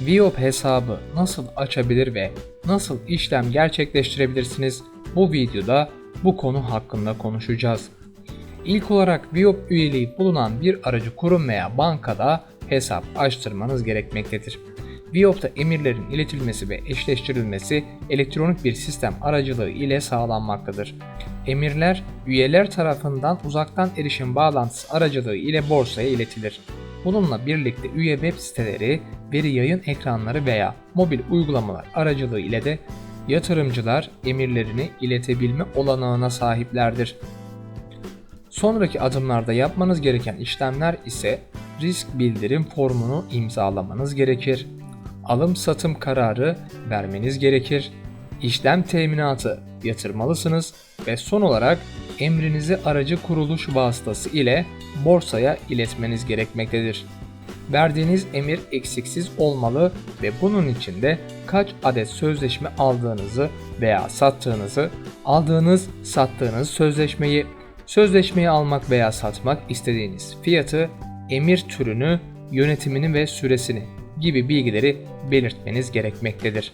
Viop hesabı nasıl açabilir ve nasıl işlem gerçekleştirebilirsiniz? Bu videoda bu konu hakkında konuşacağız. İlk olarak Viop üyeliği bulunan bir aracı kurum veya bankada hesap açtırmanız gerekmektedir. Viop'ta emirlerin iletilmesi ve eşleştirilmesi elektronik bir sistem aracılığı ile sağlanmaktadır. Emirler üyeler tarafından uzaktan erişim bağlantısı aracılığı ile borsaya iletilir. Bununla birlikte üye web siteleri, veri yayın ekranları veya mobil uygulamalar aracılığı ile de yatırımcılar emirlerini iletebilme olanağına sahiplerdir. Sonraki adımlarda yapmanız gereken işlemler ise risk bildirim formunu imzalamanız gerekir. Alım satım kararı vermeniz gerekir. İşlem teminatı yatırmalısınız ve son olarak emrinizi aracı kuruluş vasıtası ile borsaya iletmeniz gerekmektedir. Verdiğiniz emir eksiksiz olmalı ve bunun için de kaç adet sözleşme aldığınızı veya sattığınızı, aldığınız, sattığınız sözleşmeyi, sözleşmeyi almak veya satmak istediğiniz fiyatı, emir türünü, yönetimini ve süresini gibi bilgileri belirtmeniz gerekmektedir.